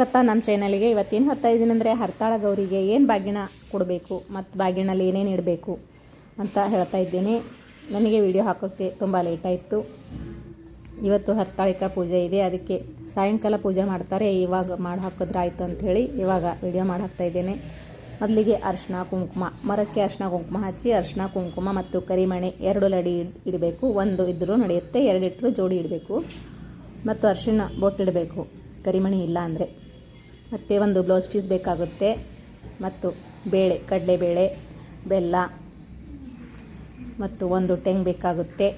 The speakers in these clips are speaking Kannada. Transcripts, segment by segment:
ಗೊತ್ತಾ ನಮ್ಮ ಚಾನಲ್ಗೆ ಇವತ್ತೇನು ಹೊತ್ತಾ ಇದ್ದೀನಿ ಅಂದರೆ ಹರ್ತಾಳ ಗೌರಿಗೆ ಏನು ಬಾಗಿನ ಕೊಡಬೇಕು ಮತ್ತು ಬಾಗಿನಲ್ಲಿ ಏನೇನು ಇಡಬೇಕು ಅಂತ ಹೇಳ್ತಾ ಇದ್ದೀನಿ. ನನಗೆ ವಿಡಿಯೋ ಹಾಕೋಕ್ಕೆ ತುಂಬ ಲೇಟಾಯಿತು ಇವತ್ತು ಹರ್ತಾಳಿಕ ಪೂಜೆ ಇದೆ. ಅದಕ್ಕೆ ಸಾಯಂಕಾಲ ಪೂಜೆ ಮಾಡ್ತಾರೆ. ಇವಾಗ ಮಾಡಿ ಹಾಕಿದ್ರೆ ಆಯಿತು ಅಂಥೇಳಿ ಇವಾಗ ವಿಡಿಯೋ ಮಾಡಿ ಹಾಕ್ತಾ ಇದ್ದೇನೆ. ಮೊದಲಿಗೆ ಅರ್ಶಿನ, ಕುಂಕುಮ. ಮರಕ್ಕೆ ಅರ್ಶಿನ, ಕುಂಕುಮ ಹಚ್ಚಿ ಅರ್ಶಿನ, ಕುಂಕುಮ ಮತ್ತು ಕರಿಮಣೆ ಎರಡು ಲಡಿ ಇಡಬೇಕು. ಒಂದು ಇದ್ದರೂ ನಡೆಯುತ್ತೆ ಎರಡು ಇಟ್ಟರು ಜೋಡಿ ಇಡಬೇಕು. ಮತ್ತು ಅರ್ಶಿನ ಬೊಟ್ಟಿಡಬೇಕು ಕರಿಮಣಿ ಇಲ್ಲ ಅಂದರೆ. ಮತ್ತು ಒಂದು ಬ್ಲೌಸ್ ಪೀಸ್ ಬೇಕಾಗುತ್ತೆ. ಮತ್ತು ಬೇಳೆ, ಕಡಲೆಬೇಳೆ, ಬೆಲ್ಲ, ಮತ್ತು ಒಂದು ಟೆಂಗ್ ಬೇಕಾಗುತ್ತೆ.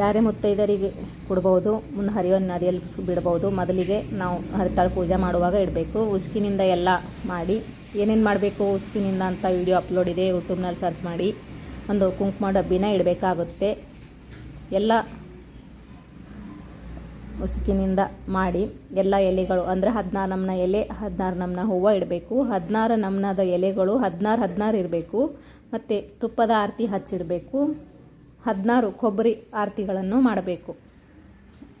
ಯಾರೇ ಮುತ್ತೈದರಿಗೆ ಕೊಡ್ಬೋದು ಮುಂದೆ ಹರಿಯೋ ನದಿಯಲ್ಲಿ ಬಿಡ್ಬೋದು, ಮೊದಲಿಗೆ ನಾವು ಹರಿತಾಳು ಪೂಜೆ ಮಾಡುವಾಗ ಇಡಬೇಕು. ಉಸ್ಕಿನಿಂದ ಎಲ್ಲ ಮಾಡಿ, ಏನೇನು ಮಾಡಬೇಕು ಉಸ್ಕಿನಿಂದ ಅಂತ ವಿಡಿಯೋ ಅಪ್ಲೋಡ್ ಇದೆ ಯೂಟ್ಯೂಬ್ನಲ್ಲಿ ಸರ್ಚ್ ಮಾಡಿ. ಒಂದು ಕುಂಕುಮ ಡಬ್ಬಿನ ಇಡಬೇಕಾಗುತ್ತೆ. ಎಲ್ಲ ಉಸುಕಿನಿಂದ ಮಾಡಿ ಎಲ್ಲ ಎಲೆಗಳು, ಅಂದರೆ ಹದಿನಾರು ನಮ್ನ ಎಲೆ, ಹದಿನಾರು ನಮ್ನ ಹೂವು ಇಡಬೇಕು. ಹದಿನಾರು ನಮ್ನದ ಎಲೆಗಳು ಹದಿನಾರು ಹದಿನಾರು ಇರಬೇಕು ಮತ್ತು ತುಪ್ಪದ ಆರತಿ ಹಚ್ಚಿಡಬೇಕು. ಹದಿನಾರು ಕೊಬ್ಬರಿ ಆರತಿಗಳನ್ನು ಮಾಡಬೇಕು.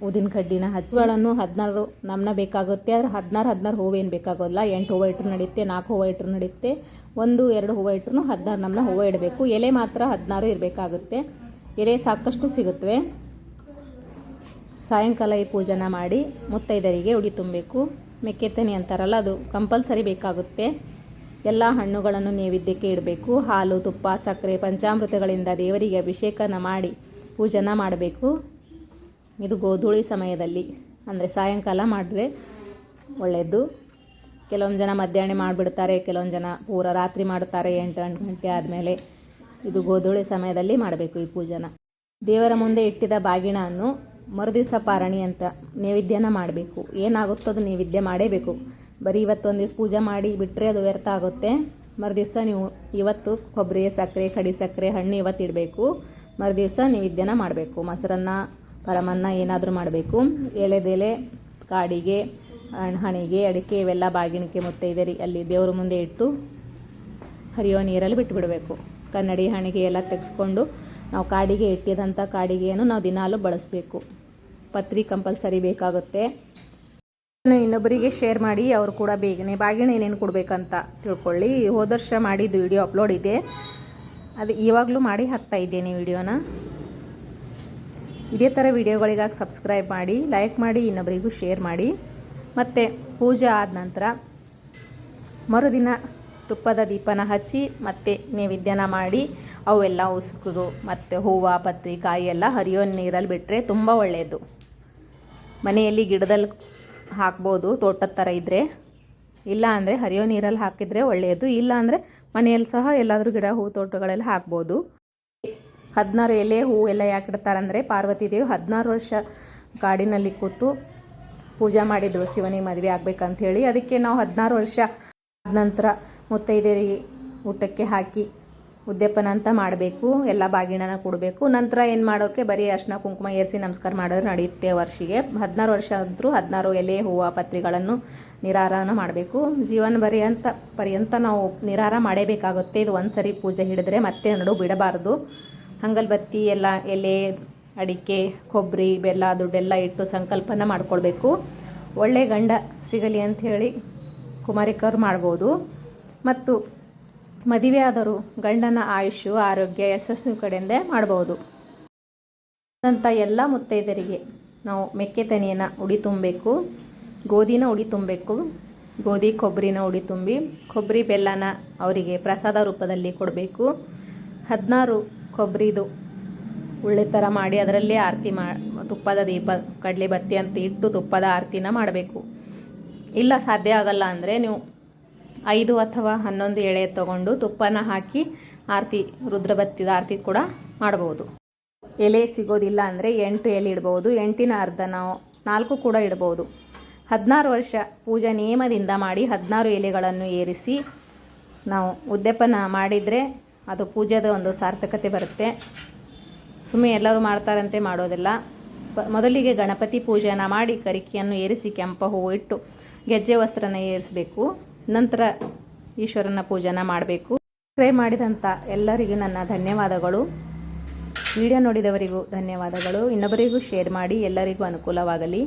ಊದಿನ ಕಡ್ಡಿನ ಹಚ್ಚುಗಳನ್ನು ಹದಿನಾರು ನಮ್ನ ಬೇಕಾಗುತ್ತೆ. ಆದರೆ ಹದಿನಾರು ಹದಿನಾರು ಹೂವೇನು ಬೇಕಾಗೋಲ್ಲ ಎಂಟು ಹೂವು ಇಟ್ಟರು ನಡೆಯುತ್ತೆ, ನಾಲ್ಕು ಹೂವು ಇಟ್ಟರು ನಡೆಯುತ್ತೆ. ಒಂದು, ಎರಡು ಹೂವು ಇಟ್ಟರು ಹದಿನಾರು ನಮ್ನ ಹೂವು ಇಡಬೇಕು. ಎಲೆ ಮಾತ್ರ ಹದಿನಾರು ಇರಬೇಕಾಗುತ್ತೆ. ಎಲೆ ಸಾಕಷ್ಟು ಸಿಗುತ್ತವೆ ಸಾಯಂಕಾಲ ಈ ಪೂಜೆನ ಮಾಡಿ ಮುತ್ತೈದರಿಗೆ ಉಡಿ ತುಂಬಬೇಕು. ಮೆಕ್ಕೆತನಿ ಅಂತಾರಲ್ಲ, ಅದು ಕಂಪಲ್ಸರಿ ಬೇಕಾಗುತ್ತೆ. ಎಲ್ಲ ಹಣ್ಣುಗಳನ್ನು ನೈವೇದ್ಯಕ್ಕೆ ಇಡಬೇಕು. ಹಾಲು, ತುಪ್ಪ, ಸಕ್ಕರೆ, ಪಂಚಾಮೃತಗಳಿಂದ ದೇವರಿಗೆ ಅಭಿಷೇಕನ ಮಾಡಿ ಪೂಜನ ಮಾಡಬೇಕು. ಇದು ಗೋಧೂಳಿ ಸಮಯದಲ್ಲಿ, ಅಂದರೆ ಸಾಯಂಕಾಲ ಮಾಡಿದ್ರೆ ಒಳ್ಳೆಯದು ಕೆಲವೊಂದು ಜನ ಮಧ್ಯಾಹ್ನ ಮಾಡಿಬಿಡ್ತಾರೆ, ಕೆಲವೊಂದು ಜನ ಪೂರ ರಾತ್ರಿ ಮಾಡ್ತಾರೆ, ಎಂಟು ಎಂಟು ಗಂಟೆ ಆದಮೇಲೆ ಇದು ಗೋಧೂಳಿ ಸಮಯದಲ್ಲಿ ಮಾಡಬೇಕು ಈ ಪೂಜನ. ದೇವರ ಮುಂದೆ ಇಟ್ಟಿದ ಬಾಗಿಣವನ್ನು ಮರುದಿವಸ ಪಾರಣಿ ಅಂತ ನೈವೇದ್ಯನ ಮಾಡಬೇಕು. ಏನಾಗುತ್ತೋ ಅದು ನೈವೇದ್ಯ ಮಾಡೇಬೇಕು. ಬರೀ ಇವತ್ತು ಒಂದು ದಿವಸ ಪೂಜೆ ಮಾಡಿ ಬಿಟ್ಟರೆ ಅದು ವ್ಯರ್ಥ ಆಗುತ್ತೆ. ಮರುದಿವಸ ನೀವು ಇವತ್ತು ಕೊಬ್ಬರಿ, ಸಕ್ಕರೆ, ಕಡಿ ಸಕ್ಕರೆ, ಹಣ್ಣು ಇವತ್ತು ಇಡಬೇಕು. ಮರುದಿವಸ ನೈವೇದ್ಯನ ಮಾಡಬೇಕು. ಮೊಸರನ್ನ, ಪರಮನ್ನ ಏನಾದರೂ ಮಾಡಬೇಕು. ಎಳೆದೆಲೆ ಕಾಡಿಗೆ ಹಣಿಗೆ, ಅಡಿಕೆ ಇವೆಲ್ಲ ಬಾಗಿಣಿಕೆ ಮುತ್ತೈದೆರಿ ಅಲ್ಲಿ ದೇವ್ರ ಮುಂದೆ ಇಟ್ಟು ಹರಿಯೋ ನೀರಲ್ಲಿ ಬಿಟ್ಟುಬಿಡಬೇಕು ಕನ್ನಡಿ, ಹಣಿಗೆ ಎಲ್ಲ ತೆಗೆಸ್ಕೊಂಡು ನಾವು ಕಾಡಿಗೆ ಇಟ್ಟಿದಂಥ ಕಾಡಿಗೆಯನ್ನು ನಾವು ದಿನಾಲೂ ಬಳಸಬೇಕು. ಪತ್ರಿ ಕಂಪಲ್ಸರಿ ಬೇಕಾಗುತ್ತೆ. ಇನ್ನೊಬ್ಬರಿಗೆ ಶೇರ್ ಮಾಡಿ, ಅವರು ಕೂಡ ಬೇಗನೆ ಬಾಗಿಣ ಏನೇನು ಕೊಡಬೇಕಂತ ತಿಳ್ಕೊಳ್ಳಿ. ಹೋದ ವರ್ಷ ಮಾಡಿದ್ದು ವಿಡಿಯೋ ಅಪ್ಲೋಡ್ ಇದೆ. ಅದು ಇವಾಗಲೂ ಮಾಡಿ ಹಾಕ್ತಾ ಇದ್ದೇನೆ ವಿಡಿಯೋನ ಇದೇ ಥರ ವಿಡಿಯೋಗಳಿಗಾಗಿ ಸಬ್ಸ್ಕ್ರೈಬ್ ಮಾಡಿ ಲೈಕ್ ಮಾಡಿ, ಇನ್ನೊಬ್ಬರಿಗೂ ಶೇರ್ ಮಾಡಿ. ಮತ್ತು ಪೂಜೆ ಆದ ನಂತರ ಮರುದಿನ ತುಪ್ಪದ ದೀಪನ ಹಚ್ಚಿ, ಮತ್ತೆ ನೈವೇದ್ಯನ ಮಾಡಿ, ಅವೆಲ್ಲ ಉಸುಕುದು, ಮತ್ತು ಹೂವು ಪತ್ರಿ ಕಾಯಿ ಎಲ್ಲ ಹರಿಯೋ ನೀರಲ್ಲಿ ಬಿಟ್ಟರೆ ತುಂಬ ಒಳ್ಳೆಯದು ಮನೆಯಲ್ಲಿ ಗಿಡದಲ್ಲಿ ಹಾಕ್ಬೋದು, ತೋಟದ ಥರ ಇದ್ದರೆ ಇಲ್ಲ ಅಂದರೆ ಹರಿಯೋ ನೀರಲ್ಲಿ ಹಾಕಿದರೆ ಒಳ್ಳೆಯದು ಇಲ್ಲ ಅಂದರೆ ಮನೆಯಲ್ಲಿ ಸಹ ಎಲ್ಲಾದರೂ ಗಿಡ, ಹೂ ತೋಟಗಳಲ್ಲಿ ಹಾಕ್ಬೋದು. ಹದಿನಾರು ಎಲೆ, ಹೂ ಎಲ್ಲ ಯಾಕೆ ಇಡ್ತಾರಂದರೆ ಪಾರ್ವತಿ ದೇವಿ ಹದಿನಾರು ವರ್ಷ ಕಾಡಿನಲ್ಲಿ ಕೂತು ಪೂಜೆ ಮಾಡಿದ್ರು ಶಿವನಿಗೆ ಮದುವೆ ಆಗ್ಬೇಕಂತ ಹೇಳಿ. ಅದಕ್ಕೆ ನಾವು ಹದಿನಾರು ವರ್ಷ ಆದ ನಂತರ ಮುತ್ತೈದೇರಿ ಊಟಕ್ಕೆ ಹಾಕಿ ಉದ್ಯಾಪನ ಅಂತ ಮಾಡಬೇಕು, ಎಲ್ಲ ಬಾಗಿಣನ ಕೊಡಬೇಕು. ನಂತರ ಏನು ಮಾಡೋಕ್ಕೆ ಬರೀ ಅರ್ಶಿನ, ಕುಂಕುಮ ಏರಿಸಿ ನಮಸ್ಕಾರ ಮಾಡೋದು ನಡೆಯುತ್ತೆ ವರ್ಷಿಗೆ. ಹದಿನಾರು ವರ್ಷ ಆದರೂ ಹದಿನಾರು ಎಲೆ, ಹೂವು, ಪತ್ರಿಗಳನ್ನು ನಿರಾರನ ಮಾಡಬೇಕು. ಜೀವನ ಪರ್ಯಂತ ಪರ್ಯಂತ ನಾವು ನಿರಾರ ಮಾಡೇಬೇಕಾಗುತ್ತೆ. ಇದು ಒಂದು ಸರಿ ಪೂಜೆ ಹಿಡಿದ್ರೆ ಮತ್ತೆ ನಡು ಬಿಡಬಾರ್ದು. ಹಂಗಲ್ಬತ್ತಿ ಎಲ್ಲ ಎಲೆ, ಅಡಿಕೆ ಕೊಬ್ಬರಿ ಬೆಲ್ಲ, ದುಡ್ಡೆಲ್ಲ ಇಟ್ಟು ಸಂಕಲ್ಪನ ಮಾಡ್ಕೊಳ್ಬೇಕು. ಒಳ್ಳೆ ಗಂಡ ಸಿಗಲಿ ಅಂತ ಹೇಳಿ ಕುಮಾರಿಕರು ಮಾಡ್ಬೋದು. ಮತ್ತು ಮದುವೆ ಆದರೂ ಗಂಡನ ಆಯುಷ್ಯು, ಆರೋಗ್ಯ, ಯಶಸ್ಸು ಕಡೆಯಿಂದ ಮಾಡಬಹುದು ಅಂತ ಎಲ್ಲ ಮುತ್ತೈದರಿಗೆ ನಾವು ಮೆಕ್ಕೆತನಿಯನ್ನು ಉಡಿ ತುಂಬಬೇಕು, ಗೋಧಿನ ಉಡಿ ತುಂಬಬೇಕು. ಗೋಧಿ, ಕೊಬ್ಬರಿನ ಉಡಿ ತುಂಬಿ, ಕೊಬ್ಬರಿ ಬೆಲ್ಲನ ಅವರಿಗೆ ಪ್ರಸಾದ ರೂಪದಲ್ಲಿ ಕೊಡಬೇಕು. ಹದಿನಾರು ಕೊಬ್ಬರಿದು ಉಳ್ಳೆ ಥರ ಮಾಡಿ ಅದರಲ್ಲೇ ಆರತಿ ಮಾ, ತುಪ್ಪದ ದೀಪ ಕಡಲೆ ಬತ್ತಿ ಅಂತ ಇಟ್ಟು ತುಪ್ಪದ ಆರತಿನ ಮಾಡಬೇಕು. ಇಲ್ಲ, ಸಾಧ್ಯ ಆಗಲ್ಲ ಅಂದರೆ ನೀವು ಐದು ಅಥವಾ ಹನ್ನೊಂದು ಎಳೆ ತಗೊಂಡು ತುಪ್ಪನ ಹಾಕಿ ಆರತಿ, ರುದ್ರಬತ್ತಿದ ಆರತಿ ಕೂಡ ಮಾಡ್ಬೋದು. ಎಲೆ ಸಿಗೋದಿಲ್ಲ ಅಂದರೆ ಎಂಟು ಎಲೆ ಇಡ್ಬೋದು. ಎಂಟಿನ ಅರ್ಧ ನಾವು ನಾಲ್ಕು ಕೂಡ ಇಡ್ಬೋದು. ಹದಿನಾರು ವರ್ಷ ಪೂಜಾ ನಿಯಮದಿಂದ ಮಾಡಿ ಹದಿನಾರು ಎಲೆಗಳನ್ನು ಏರಿಸಿ ನಾವು ಉದ್ಯಾಪನ ಮಾಡಿದರೆ ಅದು ಪೂಜೆದ ಒಂದು ಸಾರ್ಥಕತೆ ಬರುತ್ತೆ. ಸುಮ್ಮನೆ ಎಲ್ಲರೂ ಮಾಡ್ತಾರಂತೆ ಮಾಡೋದಿಲ್ಲ. ಮೊದಲಿಗೆ ಗಣಪತಿ ಪೂಜೆಯನ್ನು ಮಾಡಿ ಕರಿಕೆಯನ್ನು ಏರಿಸಿ ಕೆಂಪ ಹೂವು ಇಟ್ಟು ಗೆಜ್ಜೆ ವಸ್ತ್ರನ ಏರಿಸಬೇಕು. ನಂತರ ಈಶ್ವರನ ಪೂಜನ ಮಾಡಬೇಕು. ಸಬ್ಸ್ಕ್ರೈಬ್ ಮಾಡಿದಂಥ ಎಲ್ಲರಿಗೂ ನನ್ನ ಧನ್ಯವಾದಗಳು. ವಿಡಿಯೋ ನೋಡಿದವರಿಗೂ ಧನ್ಯವಾದಗಳು. ಇನ್ನೊಬ್ಬರಿಗೂ ಶೇರ್ ಮಾಡಿ ಎಲ್ಲರಿಗೂ ಅನುಕೂಲವಾಗಲಿ.